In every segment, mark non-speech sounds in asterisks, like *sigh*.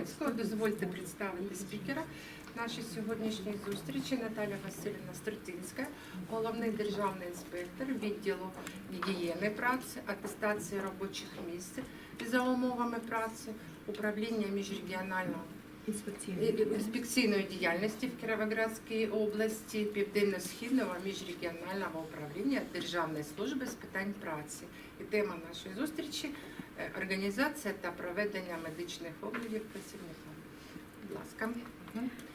Чернецького. Дозвольте представити спікера нашої сьогоднішньої зустрічі Наталя Васильівна Стратинська, головний державний інспектор відділу гігієни праці, атестації робочих місць за умовами праці, управління міжрегіонального інспекційної діяльності в Кіровоградській області Південно-Східного міжрегіонального управління Державної служби з питань праці. І тема нашої зустрічі організація та проведення медичних оглядів працівникам. Будь ласка.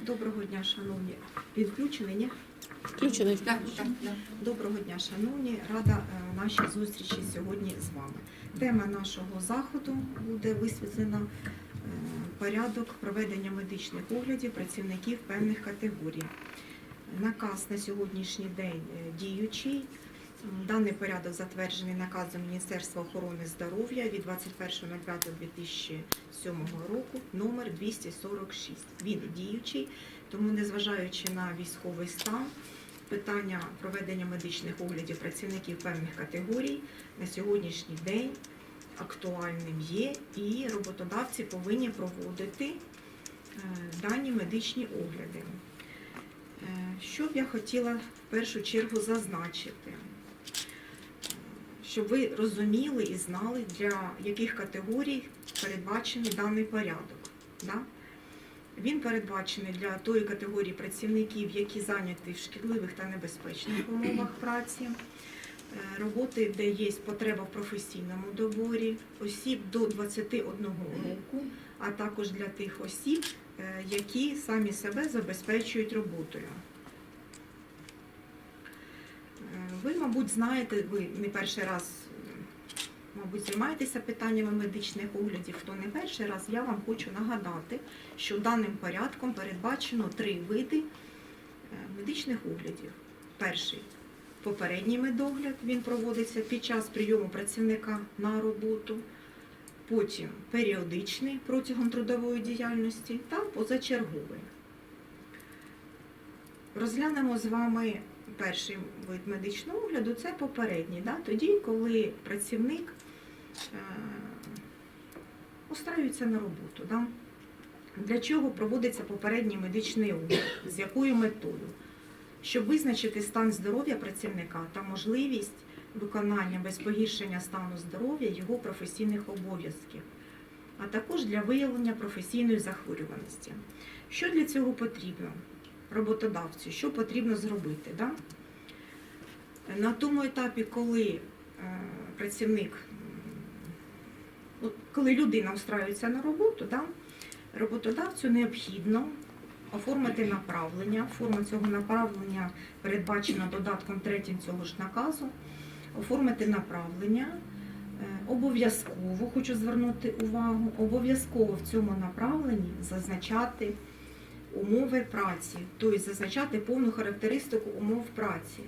Доброго дня, шановні. Він включений, ні? Включений. Так, так, так. Доброго дня, шановні. Рада е, нашій зустрічі сьогодні з вами. Тема нашого заходу буде висвітлена е, порядок проведення медичних оглядів працівників певних категорій. Наказ на сьогоднішній день е, діючий. Даний порядок затверджений наказом Міністерства охорони здоров'я від 21.05.2007 року номер 246. Він діючий, тому незважаючи на військовий стан, питання проведення медичних оглядів працівників певних категорій на сьогоднішній день актуальним є, і роботодавці повинні проводити е, дані медичні огляди. Е, Що б я хотіла в першу чергу зазначити? Щоб ви розуміли і знали, для яких категорій передбачений даний порядок. Да? Він передбачений для тої категорії працівників, які зайняті в шкідливих та небезпечних умовах праці, е, роботи, де є потреба в професійному доборі, осіб до 21 року, а також для тих осіб, е, які самі себе забезпечують роботою. Е, Ви, мабуть, знаєте, ви не перший раз, мабуть, займаєтеся питаннями медичних оглядів. Хто не перший раз, я вам хочу нагадати, що даним порядком передбачено три види е, медичних оглядів. Перший попередній медогляд, він проводиться під час прийому працівника на роботу. Потім періодичний протягом трудової діяльності та позачерговий. Розглянемо з вами перший вид медичного огляду це попередній, да? тоді, коли працівник е, устраюється на роботу. Да? Для чого проводиться попередній медичний огляд? З якою метою? Щоб визначити стан здоров'я працівника та можливість виконання без погіршення стану здоров'я його професійних обов'язків, а також для виявлення професійної захворюваності. Що для цього потрібно? Роботодавцю, що потрібно зробити. Да? На тому етапі, коли е, працівник, коли людина устраюється на роботу, да, роботодавцю необхідно оформити направлення. Форма цього направлення передбачена додатком третім цього ж наказу. Оформити направлення. Е, Обов'язково хочу звернути увагу, обов'язково в цьому направленні зазначати умови праці, тобто зазначати повну характеристику умов праці,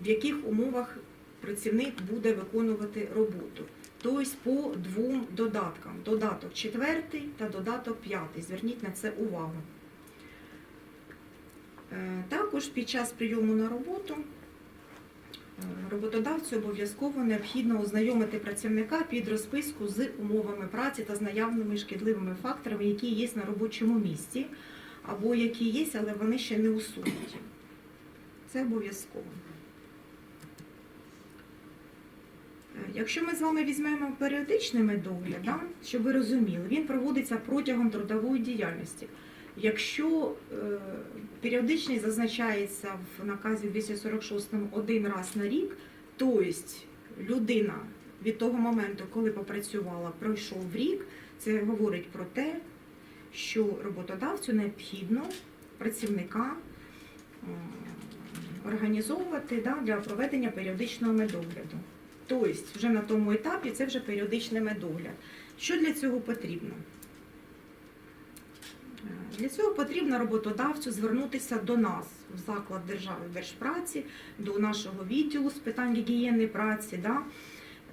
в яких умовах працівник буде виконувати роботу. Тобто по двом додаткам. Додаток четвертий та додаток п'ятий. Зверніть на це увагу. Е, Також під час прийому на роботу е, роботодавцю обов'язково необхідно ознайомити працівника під розписку з умовами праці та з наявними шкідливими факторами, які є на робочому місці або які є, але вони ще не усунуті. Це обов'язково. Е, Якщо ми з вами візьмемо періодичний медогляд, щоб ви розуміли, він проводиться протягом трудової діяльності. Якщо е, періодичний зазначається в наказі 246 один раз на рік, тобто людина від того моменту, коли попрацювала, пройшов рік, це говорить про те, що роботодавцю необхідно працівника е, організовувати да, для проведення періодичного медогляду. Тобто, вже на тому етапі це вже періодичний медогляд. Що для цього потрібно? Е, Для цього потрібно роботодавцю звернутися до нас в заклад держави держпраці, до нашого відділу з питань гігієни праці. Да?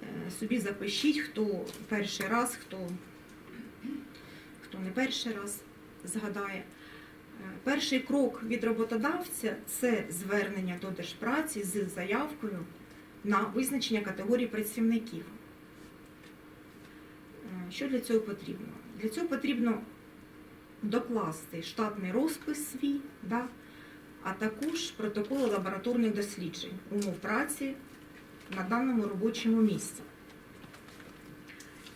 Е, Собі запишіть, хто перший раз, хто хто не перший раз згадає. Е, Перший крок від роботодавця це звернення до держпраці з заявкою на визначення категорії працівників. Е, Що для цього потрібно? Для цього потрібно докласти штатний розпис свій, да, а також протоколи лабораторних досліджень, умов праці на даному робочому місці.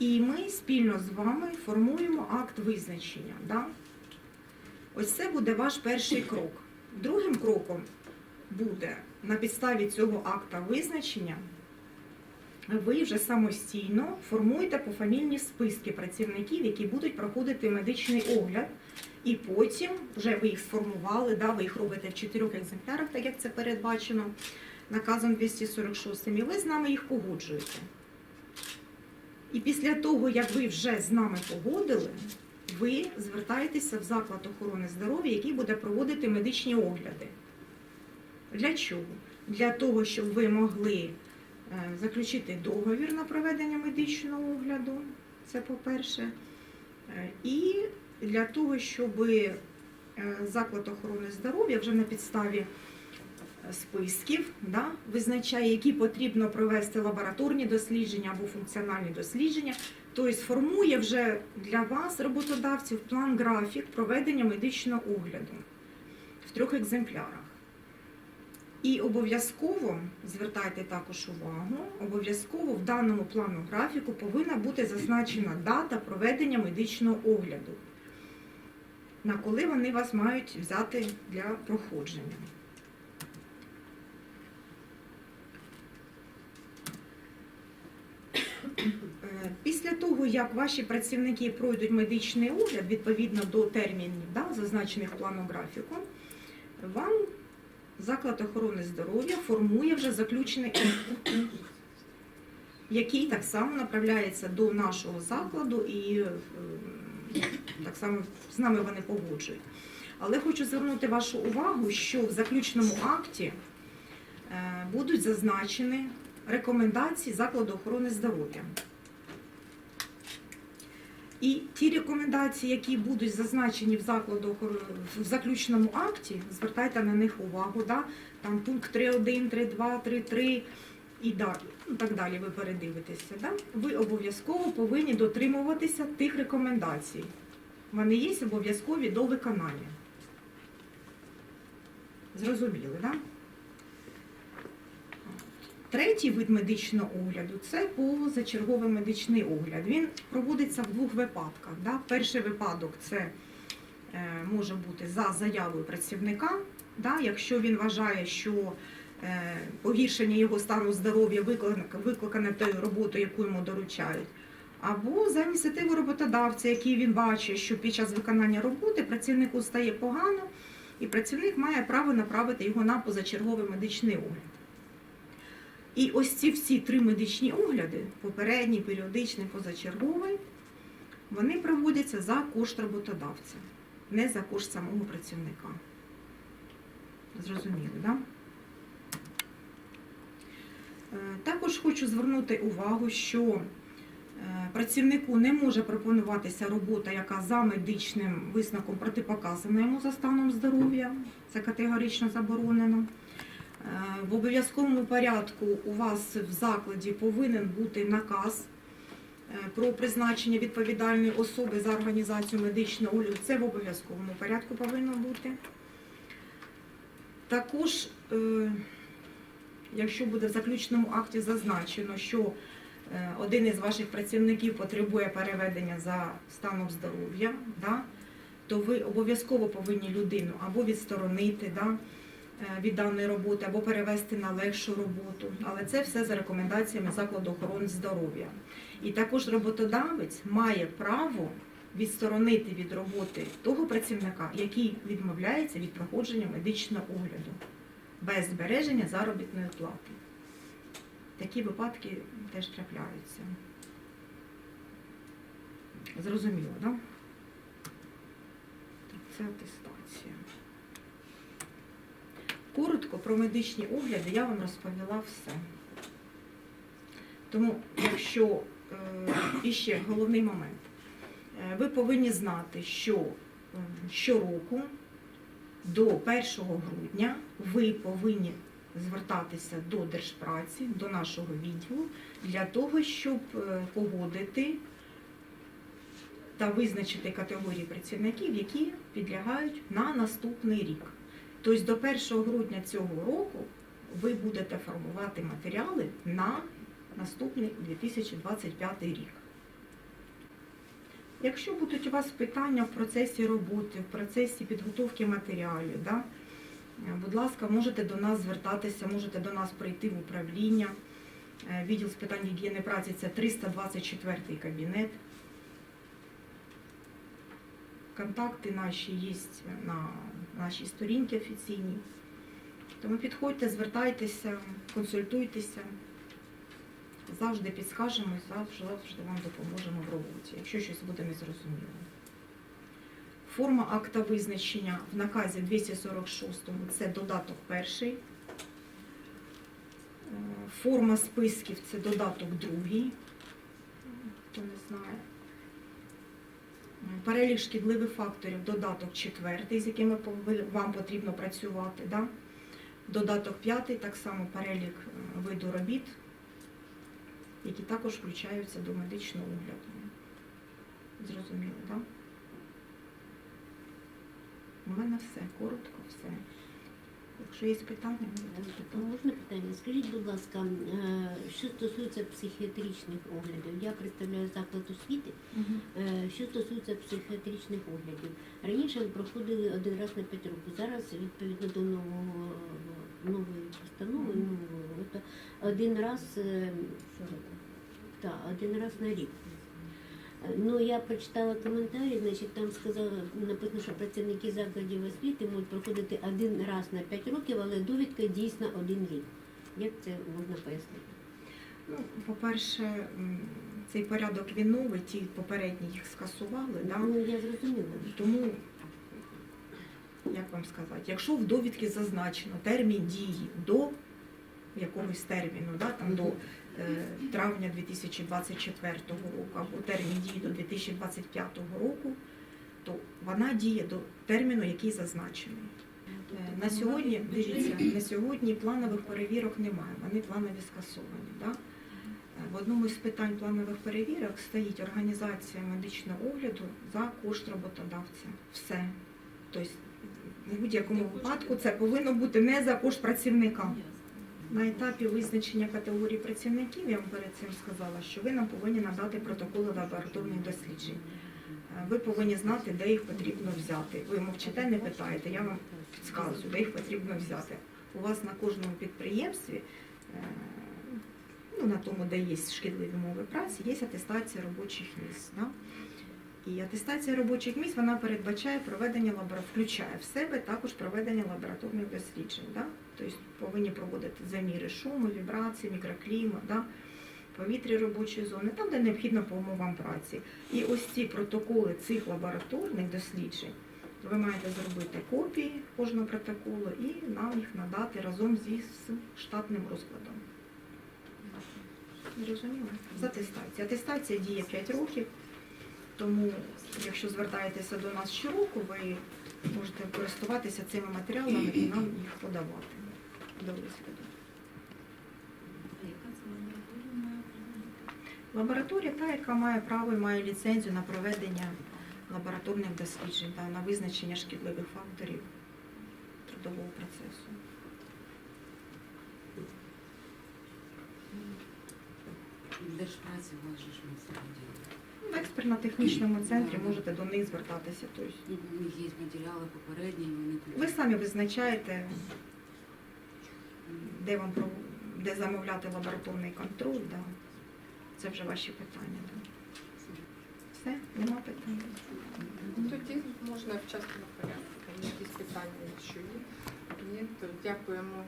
І ми спільно з вами формуємо акт визначення. Да? Ось це буде ваш перший крок. Другим кроком буде на підставі цього акта визначення. Ви вже самостійно формуєте пофамільні списки працівників, які будуть проходити медичний огляд, і потім вже ви їх сформували, да, ви їх робите в чотирьох екземплярах, так як це передбачено наказом 246, і ви з нами їх погоджуєте. І після того, як ви вже з нами погодили, ви звертаєтеся в заклад охорони здоров'я, який буде проводити медичні огляди. Для чого? Для того, щоб ви могли е, заключити договір на проведення медичного огляду, це по-перше, Е, і для того, щоб е, заклад охорони здоров'я вже на підставі списків да, визначає, які потрібно провести лабораторні дослідження або функціональні дослідження, тобто формує вже для вас, роботодавців, план графік проведення медичного огляду в трьох екземплярах. І обов'язково звертайте також увагу, обов'язково в даному плану графіку повинна бути зазначена дата проведення медичного огляду, на коли вони вас мають взяти для проходження. Е, Після того, як ваші працівники пройдуть медичний огляд відповідно до термінів, да, зазначених планом графіку, вам заклад охорони здоров'я формує вже заключений *coughs* який так само направляється до нашого закладу і е, так само з нами вони погоджують. Але хочу звернути вашу увагу, що в заключному акті е, будуть зазначені рекомендації закладу охорони здоров'я. І ті рекомендації, які будуть зазначені в закладу в заключному акті, звертайте на них увагу. Да? Там пункт 3.1, 3.2, 3.3 і далі, ну, так далі ви передивитеся. Да? Ви обов'язково повинні дотримуватися тих рекомендацій. Вони є обов'язкові до виконання. Зрозуміли, так? Да? Третій вид медичного огляду це позачерговий медичний огляд. Він проводиться в двох випадках. Да? Перший випадок це е, може бути за заявою працівника, да? якщо він вважає, що е, погіршення його стану здоров'я викликане, тою роботою, яку йому доручають. Або за ініціативу роботодавця, який він бачить, що під час виконання роботи працівнику стає погано, і працівник має право направити його на позачерговий медичний огляд. І ось ці всі три медичні огляди, попередній, періодичний, позачерговий, вони проводяться за кошт роботодавця, не за кошт самого працівника. Зрозуміли, так? Да? Е, Також хочу звернути увагу, що е, працівнику не може пропонуватися робота, яка за медичним висновком протипоказана йому за станом здоров'я. Це категорично заборонено. Е, В обов'язковому порядку у вас в закладі повинен бути наказ е, про призначення відповідальної особи за організацію медичного огляду. Це в обов'язковому порядку повинно бути. Також, е, якщо буде в заключному акті зазначено, що один із ваших працівників потребує переведення за станом здоров'я, то ви обов'язково повинні людину або відсторонити. Да, від даної роботи або перевести на легшу роботу. Але це все за рекомендаціями закладу охорони здоров'я. І також роботодавець має право відсторонити від роботи того працівника, який відмовляється від проходження медичного огляду без збереження заробітної плати. Такі випадки теж трапляються. Зрозуміло, так? Да? Це атестація. Коротко про медичні огляди я вам розповіла все. Тому, якщо е, і ще головний момент, Е, ви повинні знати, що е, щороку до 1 грудня ви повинні звертатися до Держпраці, до нашого відділу, для того, щоб погодити та визначити категорії працівників, які підлягають на наступний рік. Тобто до 1 грудня цього року ви будете формувати матеріали на наступний 2025 рік. Якщо будуть у вас питання в процесі роботи, в процесі підготовки матеріалів, да, будь ласка, можете до нас звертатися, можете до нас прийти в управління. Е, Відділ з питань гігієни праці це 324 кабінет. Контакти наші є на нашій сторінці офіційній. Тому підходьте, звертайтеся, консультуйтеся. Завжди підскажемо, завжди, завжди вам допоможемо в роботі, якщо щось буде незрозуміло. Форма акта визначення в наказі 246 це додаток перший. Е, Форма списків це додаток другий. Хто не знає. Перелік шкідливих факторів додаток четвертий, з якими вам потрібно працювати. Да? Додаток п'ятий, так само перелік е, виду робіт, які також включаються до медичного огляду. Зрозуміло, так? У мене все, коротко все. Якщо є питання, можете Можна питання? Скажіть, будь ласка, е, що стосується психіатричних оглядів, я представляю заклад освіти. Е, Що стосується психіатричних оглядів, раніше ви проходили один раз на 5 років. Зараз, відповідно до нового нової постанови, Мгм. нового, один раз е, та, один раз на рік. Ну, я прочитала коментарі, значить, там сказали, написано, що працівники закладів освіти можуть проходити один раз на 5 років, але довідка дійсна один рік. Як це можна пояснити? Ну, по-перше, цей порядок він новий, ті попередні їх скасували. Да? Ну, я зрозуміла. Тому, як вам сказати, якщо в довідці зазначено термін дії до якогось терміну, да, там, до е, травня 2024 року або термін дії до 2025 року, то вона діє до терміну, який зазначений. Е, На сьогодні, дивіться, на сьогодні планових перевірок немає, вони планові скасовані. Да? Е, В одному з питань планових перевірок стоїть організація медичного огляду за кошт роботодавця. Все. Тобто, в будь-якому випадку це повинно бути не за кошт працівника. На етапі визначення категорії працівників, я вам перед цим сказала, що ви нам повинні надати протоколи лабораторних досліджень. Е, Ви повинні знати, де їх потрібно взяти. Ви мовчите, не питаєте, я вам підказую, де їх потрібно взяти. У вас на кожному підприємстві, е, ну, на тому, де є шкідливі мови праці, є атестація робочих місць. Да? І атестація робочих місць вона передбачає проведення лабора... включає в себе також проведення лабораторних досліджень. Да? Тобто повинні проводити заміри шуму, вібрації, мікроклімат, да? повітря робочої зони, там, де необхідно по умовам праці. І ось ці протоколи цих лабораторних досліджень ви маєте зробити копії кожного протоколу і нам їх надати разом зі штатним розкладом. Зрозуміло? З атестації. Атестація діє 5 років, тому якщо звертаєтеся до нас щороку, ви можете користуватися цими матеріалами і нам їх подавати до розгляду. Лабораторія та, яка має право і має ліцензію на проведення лабораторних досліджень та на визначення шкідливих факторів трудового процесу. Держпраці ж ми робили. В експерно-технічному центрі можете до них звертатися. Тобто У них є матеріали попередні, і вони ви самі визначаєте, де вам де замовляти лабораторний контроль. Да. Це вже ваші питання. Да. Все, нема питань. Тоді можна в частному порядку. Якісь питання, якщо є. Ні, то дякуємо